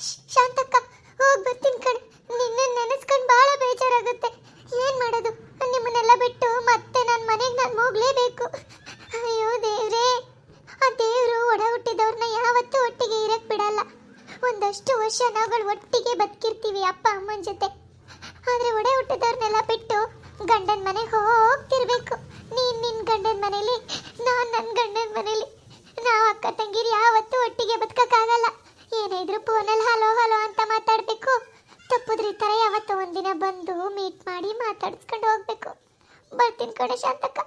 ಶಾಂತಕ್ಕ, ಹೋಗಿ ಬರ್ತೀನಿ ಕಣೆ. ನಿನ್ನ ನೆನೆಸ್ಕೊಂಡು ಭಾಳ ಬೇಜಾರಾಗುತ್ತೆ. ಏನು ಮಾಡೋದು? ನಿಮ್ಮನ್ನೆಲ್ಲ ಬಿಟ್ಟು ಮತ್ತೆ ನನ್ನ ಮನೆಗೆ ನಾನು ಹೋಗ್ಲೇಬೇಕು. ಅಯ್ಯೋ ದೇವ್ರೇ. ಆ ದೇವರು ಒಡ ಹುಟ್ಟಿದವ್ರನ್ನ ಯಾವತ್ತೂ ಒಟ್ಟಿಗೆ ಇರಕ್ಕೆ ಬಿಡಲ್ಲ. ಒಂದಷ್ಟು ವರ್ಷ ನಾವುಗಳು ಒಟ್ಟಿಗೆ ಬದುಕಿರ್ತೀವಿ ಅಪ್ಪ ಅಮ್ಮನ ಜೊತೆ. ಆದರೆ ಒಡೆ ಹುಟ್ಟಿದವ್ರನ್ನೆಲ್ಲ ಬಿಟ್ಟು ಗಂಡನ ಮನೆಗೆ ಹೋಗ್ತಿರ್ಬೇಕು. ನೀನು ನಿನ್ನ ಗಂಡನ ಮನೇಲಿ, ನಾನು ನನ್ನ ಗಂಡನ ಮನೇಲಿ. ನಾವು ಅಕ್ಕ ತಂಗಿರು ಯಾವತ್ತೂ ಒಟ್ಟಿಗೆ ಬದುಕಕ್ಕಾಗಲ್ಲ. ಏನೇ ಇದ್ರು ಫೋನಲ್ಲಿ ಹಲೋ ಹಲೋ ಅಂತ ಮಾತಾಡಬೇಕು. ತಪ್ಪುದ್ರ ಈ ಥರ ಯಾವತ್ತೋ ಒಂದಿನ ಬಂದು ಮೀಟ್ ಮಾಡಿ ಮಾತಾಡಿಸ್ಕೊಂಡು ಹೋಗ್ಬೇಕು. ಬರ್ತೀನಿ ಕಡೆ ಶಾಂತಕ್ಕ,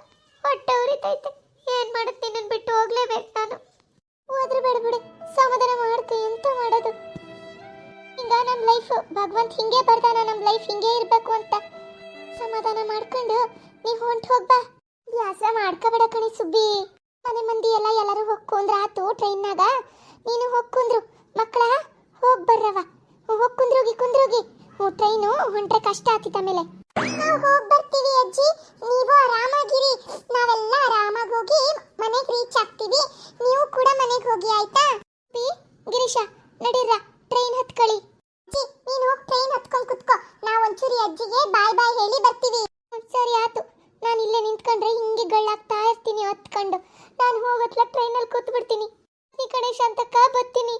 ಹೊಟ್ಟೆ ಉರಿತೈತೆ. ಏನು ಮಾಡುತ್ತೆ ಬಿಟ್ಟು ಹೋಗ್ಲೇಬೇಕು ನಾನು? ಹೋದ್ರೆ ಬೇಡ ಬಿಡಿ, ಸಮಾಧಾನ ಮಾಡ್ತೀನಿ ಅಂತ ಮಾಡೋದು? ಹಿಂಗ ನಮ್ಮ ಲೈಫ್ ಭಗವಂತ ಹಿಂಗೆ ಬರ್ತಾನ ನಮ್ಮ ಲೈಫ್ ಹಿಂಗೆ ಇರಬೇಕು ಅಂತ. ಸಮಾಧಾನ ಮಾಡ್ಕೊಂಡು ನೀವು ಹೊಂಟು ಹೋಗ್ಬಾ ವ್ಯಾಸ ಮಾಡ್ಕೋಬೇಡ ಕಣಿ ಸುಬ್ಬಿ. ಮನೆ ಮಂದಿ ಎಲ್ಲ ಎಲ್ಲರೂ ಹೊಕ್ಕೊಂದ್ರ ಆತು ಟ್ರೈನ್ನಾಗ ನೀನು ಹೊಕ್ಕೊಂದ್ರು ಮಕ್ಕಳ, ಹೋಗ್ ಬರ್ರವ ಹೋಗ್ ಕುಂದ್ರೋಗಿ ಕುಂದ್ರೋಗಿ. ಟ್ರೈನು ಹೊಂಟ್ರೆ ಕಷ್ಟ ಆತಿತ್ತ ಮೇಲೆ ನಾವು ಹೋಗ್ ಬರ್ತೀವಿ ಅಜ್ಜಿ. ನೀವು ಆರಾಮಾಗಿರಿ. ನಾವೆಲ್ಲ ಆರಾಮಾಗಿ ಹೋಗಿ ಮನೆಗೆ ರೀಚ್ ಆಗ್ತೀವಿ. ನೀವು ಕೂಡ ಮನೆಗೆ ಹೋಗಿ, ಆಯ್ತಾ? ಪಿ, ಗಿರೀಶ ನಡೀರ ಟ್ರೈನ್ ಹತ್ಕೊಳ್ಳಿ. ಅಜ್ಜಿ, ನೀನು ಹೋಗಿ ಟ್ರೈನ್ ಹತ್ಕೊಂಡು ಕುತ್ಕೋ. ನಾವು ಒಂಚೂರಿ ಅಜ್ಜಿಗೆ ಬಾಯ್ ಬಾಯ್ ಹೇಳಿ ಬರ್ತೀವಿ. ಸರಿ, ಆತು. ನಾನು ಇಲ್ಲೇ ನಿಂತ್ಕೊಂಡ್ರೆ ಹಿಂಗೆ ಗಳ್ಳಾಗ್ತಾ ಇರ್ತೀನಿ, ಹತ್ಕೊಂಡು. ನಾನು ಹೋಗತ್ಲ ಟ್ರೈನಲ್ಲಿ ಕೂತ್ಬಿಡ್ತೀನಿ. ಈ ಕಡೆ ಶಾಂತಕ್ಕ ಬರ್ತೀನಿ.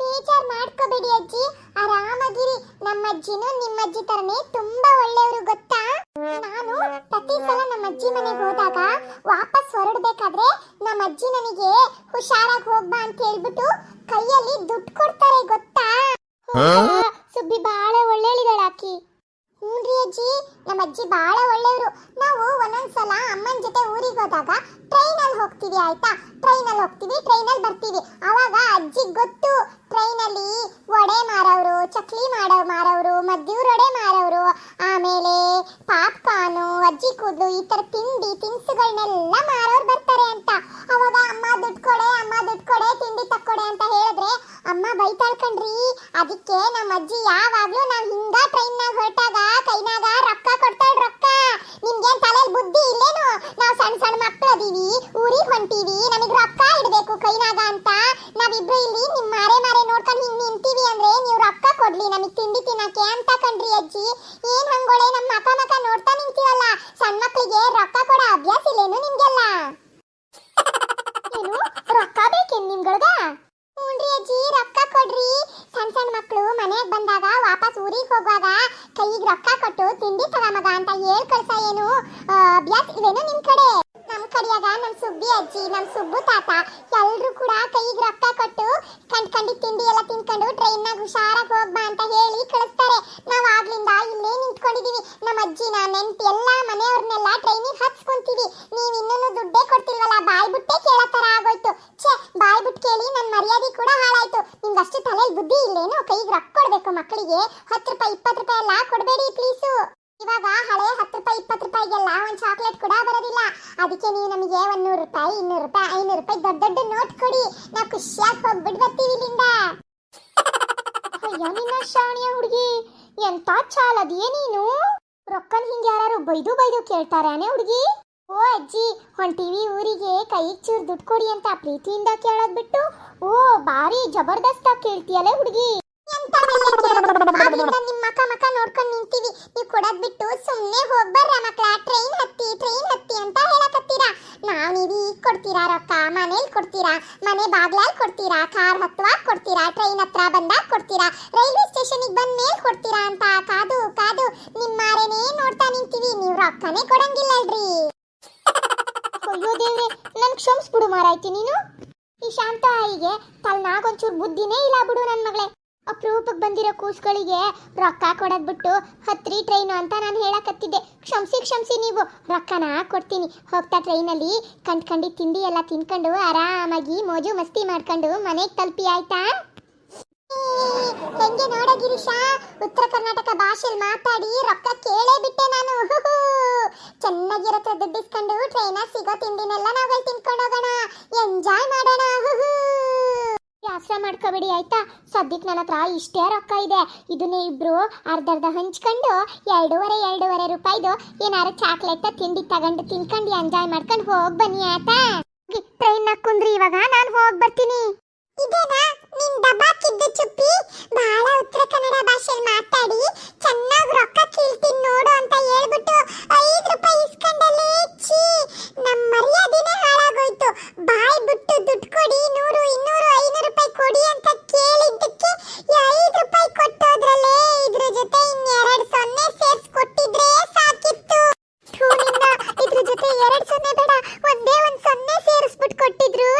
ಬೇಜಾರ್ ಮಾಡ್ಕೋಬೇಡಿ ಅಜ್ಜಿ. ಆರಾಮಾಗಿರಿ. ನಮ್ಮ ಅಜ್ಜಿನೂ ನಿಮ್ಮ ಅಜ್ಜಿ ತರನೇ ತುಂಬಾ ಒಳ್ಳೆಯವರು ಗೊತ್ತಾ? ನಾನು ಪ್ರತಿ ಸಲ ನಮ್ಮ ಅಜ್ಜಿ ಮನೆಗೆ ಹೋದಾಗ ವಾಪಸ್ ಹೊರಡ್ಬೇಕಾದ್ರೆ ನಮ್ಮ ಅಜ್ಜಿ ನನಗೆ ಹುಷಾರಾಗಿ ಹೋಗ್ಬಾ ಅಂತ ಹೇಳ್ಬಿಟ್ಟು ಕೈಯಲ್ಲಿ ದುಡ್ಡು ಕೊಡ್ತಾರೆ ಗೊತ್ತಾ? ಸುಬ್ಬಿ ಬಹಳ ಒಳ್ಳೆಯಳಿದಾಳ ಆಕಿ ಹ್ಞೂನ್ರಿ ಅಜ್ಜಿ ನಮ್ಮ ಅಜ್ಜಿ ಬಹಳ ಒಳ್ಳೆಯವರು. ನಾವು ಒಂದೊಂದ್ಸಲ ಅಮ್ಮನ ಜೊತೆ ಊರಿಗೆ ಹೋದಾಗ ಟ್ರೈನಲ್ಲಿ ಹೋಗ್ತೀವಿ ಆಯ್ತಾ? ಟ್ರೈನಲ್ಲಿ ಹೋಗ್ತೀವಿ, ಟ್ರೈನಲ್ಲಿ ಬರ್ತೀವಿ. ಅವಾಗ ಅಜ್ಜಿ ಗೊತ್ತು. ಟ್ರೈನಲ್ಲಿ ವಡೆ ಮಾರವರು, ಚಕ್ಲಿ ಮಾಡೋ ಮಾರವರು ಮದ್ದೂರು ವಡೆ ಮಾರವರು, ಆಮೇಲೆ ಪಾಪ್ಕಾರ್ನು, ಅಜ್ಜಿ ಕೂದಲು, ಈ ಥರ ತಿಂಡಿ ತಿನಿಸುಗಳನ್ನೆಲ್ಲ ಮಾರೋರು ಬರ್ತಾರೆ ಅಂತ. ಅವಾಗ ಅಮ್ಮ ದುಡ್ಡು ಕೊಡೆ ಅಮ್ಮ ದುಡ್ಡು ಕೊಡೆ ತಿಂಡಿ ತಕ್ಕೊಡೆ ಅಂತ ಹೇಳಿದ್ರೆ ಅಮ್ಮ ಬೈತಾಳ್ ಅದಕ್ಕೆ ನಮ್ಮ ಅಜ್ಜಿ ಯಾವಾಗ್ಲೂ ನಾವ್ ಹಿಂಗ ಟ್ರೈನ್ನಾಗ ಹೊರಟಾಗ ಕೈನಾಗ ರೊಕ್ಕ ಕೊಡ್ತಾಳ ರೊಕ್ಕ. ನಿಮ್ಗೇನ್ ತಲೆಯಲ್ಲಿ ಬುದ್ಧಿ ಇಲ್ಲೇನು? ನಾವ್ ಸಣ್ಣ ಸಣ್ಣ ಮಕ್ಕಳು ಅದೀವಿ, ಊರಿಗೆ ಹೊಂಟೀವಿ ನಮಗ್ ರೊಕ್ಕ ಇಡ್ಬೇಕು ಕೈನಾಗ ಅಂತ ನಾವಿಬ್ರು ಇಲ್ಲಿ ನಿಮ್ ಮಾರೆ ಮಾರೆ ನೋಡ್ಕೊಂಡು ಹಿಂಗ್ ನಿಂತೀವಿ ಅಂದ್ರೆ ನೀವು ರೊಕ್ಕ ಕೊಡ್ಲಿ ನಮಗ್ ತಿಂಡಿ ತಿನ್ನಕ್ಕೆ ಅಂತ ಕಣ್ರಿ ಅಜ್ಜಿ ಏನ್ ಹಂಗೋಳೆ ನಮ್ ಮಕ ಮಕ ನೋಡ್ತಾ ನಿಂತೀವಲ್ಲ ಸಣ್ಣ ಮಕ್ಳಿಗೆ ರೊಕ್ಕ ಕೊಡೋ ಅಭ್ಯಾಸ ಇಲ್ಲೇನು ನಿಮ್ಗೆಲ್ಲ ಏನು ರೊಕ್ಕ ಬೇಕೇನ್ ನಿಮ್ಗಳ್ಗ ಹ್ಞೂನ್ರಿ ಅಜ್ಜಿ ರೊಕ್ಕ ಕೊಡ್ರಿ ಸಣ್ಣ ಸಣ್ಣ ಮಕ್ಕಳು ಮನೆಗೆ ಬಂದಾಗ ವಾಪಸ್ ಊರಿಗೆ ಹೋಗುವಾಗ ಕೈಗೆ ರೊಕ್ಕ ಕೊಟ್ಟು ತಿಂಡಿ ತಗಮಗ ಅಂತ ಹೇಳ್ ಕಳ್ಸ ಏನು ಅಭ್ಯಾಸ ಇವೇನು ನಿಮ್ ಕಡೆ? ನಮ್ ಕಡೆಯಾಗ ನಮ್ ಸುಬ್ಬಿ ಅಜ್ಜಿ, ನಮ್ ಸುಬ್ಬು ತಾತ ಎಲ್ರು ಕೂಡ ಕೈಗೆ ರೊಕ್ಕ ಕೊಟ್ಟು ಕಂಡ್ ಕಂಡಿ ತಿಂಡಿ ಎಲ್ಲ ತಿನ್ಕೊಂಡು ಟ್ರೈನ್ನಾಗ ಹುಷಾರಾಗಿ ಹೋಗ್ಬಾ ಅಂತ ಹೇಳಿ ಕಳಿಸ್ತಾರೆ ನಾವ್ ಆಗ್ಲಿಂದ ಇಲ್ಲೇ ನಿಂತ್ಕೊಂಡಿದೀವಿ ನಮ್ಮ ಅಜ್ಜಿನ ನೆನ್ಪು ಎಲ್ಲ ಮನೆಯವ್ರನ್ನೆಲ್ಲ ಟ್ರೈನಿಗೆ ಹಚ್ಕೊಂತೀವಿ ನೀವ್ ಇನ್ನೂ ದುಡ್ಡೇ ಕೊಡ್ತಿಲ್ವಲ್ಲ ಬಾಯ್ ಬಿಟ್ಟೆ ಕೇಳೋ ತರ ಆಗೋಯ್ತು ಛೇ ಬಾಯ್ ಬಿಟ್ಟು ಕೇಳಿ ನನ್ ಮರ್ಯಾದೆ ಕೂಡ ಹಾಳಾಯ್ತು. ನಿಮ್ಗೆ ಅಷ್ಟು ತಲೆಯಲ್ಲಿ ಬುದ್ಧಿ ಇಲ್ಲೇನು? ಕೈಗೆ ರೊಕ್ಕ ಕೊಡ್ಬೇಕು ಮಕ್ಕಳಿಗೆ ಹತ್ತು ರೂಪಾಯಿ, ಇಪ್ಪತ್ತು ರೂಪಾಯಿ ಎಲ್ಲ ಕೊಡಬೇಡಿ ಪ್ಲೀಸು ಇವಾಗ ಹಳೆ ಹತ್ತು ರೂಪಾಯಿ, ಇಪ್ಪತ್ತು ರೂಪಾಯಿಗೆಲ್ಲ ಒಂದು ಚಾಕ್ಲೇಟ್ ಕೂಡ ಬರೋದಿಲ್ಲ. ಅದಕ್ಕೆ ನೀವು ನಮಗೆ ಒಂದ್ ನೂರು ರೂಪಾಯಿ, ಇನ್ನೂರು ರೂಪಾಯಿ, ಐನೂರು ರೂಪಾಯಿ ದೊಡ್ಡ ದೊಡ್ಡ ನೋಟ್ ಕೊಡಿ. ನಾವು ಖುಷಿಯಾಗಿ ಹೋಗ್ಬಿಟ್ಟು ಬರ್ತೀವಿ ಇಲ್ಲಿಂದ. ನಿನ್ನ ಶ್ರಾವಣಿಯ ಹುಡುಗಿ. ಎಂತ ಚಾಲ್ ನೀನು? ರೊಕ್ಕನ ಹಿಂಗೆ ಯಾರು ಬೈದು ಬೈದು ಕೇಳ್ತಾರಾನೆ ಹುಡುಗಿ? ಓ ಅಜ್ಜಿ ಹೊಂಟಿವಿ ಊರಿಗೆ ಕೈ ಚೂರು ದುಡ್ಡು ಕೊಡಿ ಅಂತ ಪ್ರೀತಿಯಿಂದ ಕೇಳೋದ್ ಬಿಟ್ಟು? ಓ ಬಾರಿ ಜಬರ್ದಸ್ತ ಕೇಳ್ತೀಯಲ್ಲ ಹುಡುಗಿ. ನಿಮ್ಮ ಮಕ ಮಕ ನೋಡ್ಕೊಂಡು ನಿಂತೀವಿ. ನೀವು ಕೊಡೋದ್ ಬಿಟ್ಟು ಸುಮ್ಮನೆ ಹೋಗ್ಬರ್ರ ಮಕ್ಕಳ ಟ್ರೈನ್ ಹತ್ತಿ ಟ್ರೈನ್ ಹತ್ತಿ ಅಂತ ಹೇಳಕತ್ತೀರಾ? ನಾವು ನೀವು ಈಗ ಕೊಡ್ತೀರಾ ರೊಕ್ಕ? ಮನೇಲಿ ಕೊಡ್ತೀರಾ? ಮನೆ ಬಾಗ್ಲಲ್ಲಿ ಕೊಡ್ತೀರಾ? ಕಾರ್ ಹತ್ತುವಾಗ ಕೊಡ್ತೀರಾ? ಟ್ರೈನ್ ಹತ್ರ ಬಂದಾಗ ಕೊಡ್ತೀರಾ? ರೈಲ್ವೆ ಸ್ಟೇಷನಿಗೆ ಬಂದ ಮೇಲೆ ಕೊಡ್ತೀರಾ ಅಂತ? ಕಾದು ಕಾದು ನಿಮ್ಮಾರೇನೇ ನೋಡ್ತಾ ನಿಂತೀವಿ. ನೀವು ರೊಕ್ಕನೇ ಕೊಡಂಗಿಲ್ಲಲ್ರಿ. ದೇವ್ರೆ ನನ್ ಕ್ಷಮಿಸ್ಬಿಡು ಮಾರಾಯ್ತಿ ನೀನು. ಈ ಶಾಂತ ಆಯಿಗೆ ತಲ್ನಾಗ ಒಂಚೂರು ಬುದ್ಧಿನೇ ಇಲ್ಲ ಬಿಡು ನನ್ನ ಮಗಳೇ. ಅಪ್ರೂಪಕ್ಕೆ ಬಂದಿರೋ ಕೂಸ್ಗಳಿಗೆ ರೊಕ್ಕ ಕೊಡೋದ್ ಬಿಟ್ಟು ಹತ್ರಿ ಟ್ರೈನು ಅಂತ ನಾನು ಹೇಳಕತ್ತಿದ್ದೆ. ಕ್ಷಮಿಸಿ ಕ್ಷಮಿಸಿ ನೀವು. ರೊಕ್ಕನ ಕೊಡ್ತೀನಿ. ಹೋಗ್ತಾ ಟ್ರೈನಲ್ಲಿ ಕಂಡ್ ಕಂಡಿ ತಿಂಡಿ ಎಲ್ಲ ತಿನ್ಕೊಂಡು ಆರಾಮಾಗಿ ಮೋಜು ಮಸ್ತಿ ಮಾಡ್ಕೊಂಡು ಮನೆಗೆ ತಲುಪಿ ಆಯ್ತಾ? ಹೆಂಗೆ ನೋಡ ಗಿರೀಶ? ಉತ್ತರ ಕರ್ನಾಟಕ ಭಾಷೆಯಲ್ಲಿ ಮಾತಾಡಿ ರೊಕ್ಕ ಕೇಳೇ ಬಿಟ್ಟೆ ನಾನು. ಚೆನ್ನಾಗಿರತ್ರ ದುಡ್ಡಿಸ್ಕೊಂಡು ಟ್ರೈನಾಗ ಸಿಗೋ ತಿಂಡಿನೆಲ್ಲ ನಾವು ತಿನ್ಕೊಂಡು ಹೋಗೋಣ. ಎಂಜಾಯ್ ಮಾಡೋಣ. ಆಸರೆ ಮಾಡ್ಕೋಬೇಡಿ, ಆಯ್ತಾ? ಸದ್ಯಕ್ಕೆ ನನ್ನ ಹತ್ರ ಇಷ್ಟೇ ರೊಕ್ಕ ಇದೆ. ಇದನ್ನ ಇಬ್ರು ಅರ್ಧ ಅರ್ಧ ಹಂಚ್ಕೊಂಡು ಎರಡೂವರೆ ಎರಡೂವರೆ ರೂಪಾಯಿದು ಏನಾರು ಚಾಕ್ಲೇಟ್ ತಿಂಡಿ ತಗೊಂಡು ತಿನ್ಕೊಂಡು ಎಂಜಾಯ್ ಮಾಡ್ಕೊಂಡು ಹೋಗಿ ಬನ್ನಿ, ಆಯ್ತಾ? ಟ್ರೈನ್ ಕುಂದ್ರಿ, ಇವಾಗ ನಾನು ಹೋಗಿ ಬರ್ತೀನಿ. ಇದೇನಾ? ನಿನ್ ದಬಾಕಿದ್ದು ಚುಪ್ಪಿ? ಬಹಳ ಉತ್ತರ ಕನ್ನಡ ಭಾಷೆ.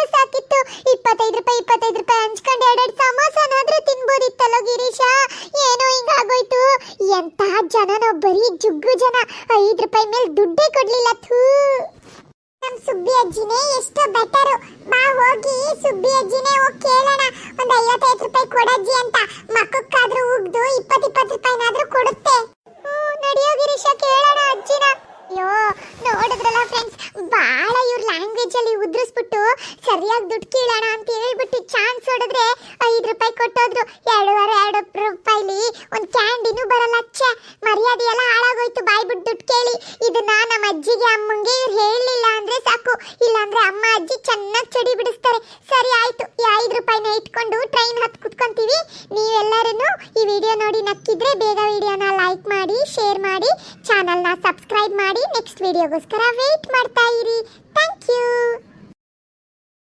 ಸಾಕಿತ್ತು ಇಪ್ಪತ್ತೈದು ರೂಪಾಯಿ ಇಪ್ಪತ್ತೈದು ರೂಪಾಯಿ ಹಂಚ್ಕೊಂಡು ಎರಡೆರಡು ಸಮೋಸನಾದ್ರೂ ತಿನ್ಬೋದಿತ್ತಲ್ಲ ಗಿರೀಶ? ಏನೋ ಹಿಂಗಾಗೋಯ್ತು. ಎಂತ ಜನ ನಾವು ಬರೀ ಜುಗ್ಗು ಜನ. ಐದು ರೂಪಾಯಿ ಮೇಲೆ ದುಡ್ಡೇ ಕೊಡ್ಲಿಲ್ಲ, ಥೂ. ನಮ್ ಸುಬ್ಬಿ ಅಜ್ಜಿನೇ ಎಷ್ಟು ಬೆಟರು ಬಾ ಹೋಗಿ ಸುಬ್ಬಿ ಅಜ್ಜಿನೇ ಹೋಗಿ ಕೇಳೋಣ. ಒಂದ್ ಐವತ್ತೈದು ರೂಪಾಯಿ ಕೊಡಜ್ಜಿ ಅಂತ. ಮಕ್ಕಕ್ಕಾದ್ರೂ ಉಗ್ದು ಇಪ್ಪತ್ತು ಇಪ್ಪತ್ತು ರೂಪಾಯಿನಾದ್ರೂ ಕೊಡುತ್ತೆ. ಹ್ಞೂ ನಡೆಯೋ ಗಿರೀಶ, ಕೇಳಿ. ಅಲ್ಲಿ ಉದ್ರಿಸ್ಬಿಟ್ಟು ಸರಿಯಾಗಿ ದುಡ್ಡು ಕೇಳೋಣ ಅಂತ ಹೇಳ್ಬಿಟ್ಟು ಚಾನ್ಸ್ ಹೊಡೆದ್ರೆ ಐದು ರೂಪಾಯಿ ಕೊಟ್ಟೋದ್ರು. ಎರಡೂವರೆ, ಎರಡು ರೂಪಾಯಿಲಿ ಒಂದು ಕ್ಯಾಂಡಿನೂ ಬರಲ್ಲ. ಛೆ ಮರ್ಯಾದೆ ಎಲ್ಲ ಹಾಳಾಗೋಯ್ತು. ಬಾಯ್ ಬಿಟ್ಟು ದುಡ್ಡು ಕೇಳಿ. ಇದನ್ನ ನಮ್ಮ ಅಜ್ಜಿಗೆ ಅಮ್ಮಂಗೆ ಕುತ್ಕೊಂತೀವಿ ನೀವೆಲ್ಲರೂ ಈ ವಿಡಿಯೋ ನೋಡಿ ನಕ್ಕಿದ್ರೆ ಬೇಗ ವಿಡಿಯೋನ ಲೈಕ್ ಮಾಡಿ ಶೇರ್ ಮಾಡಿ ಚಾನಲ್ನ ಸಬ್ಸ್ಕ್ರೈಬ್ ಮಾಡಿ ನೆಕ್ಸ್ಟ್ ವಿಡಿಯೋಗೋಸ್ಕರ ವೇಟ್ ಮಾಡ್ತಾ ಇರಿ. Thank you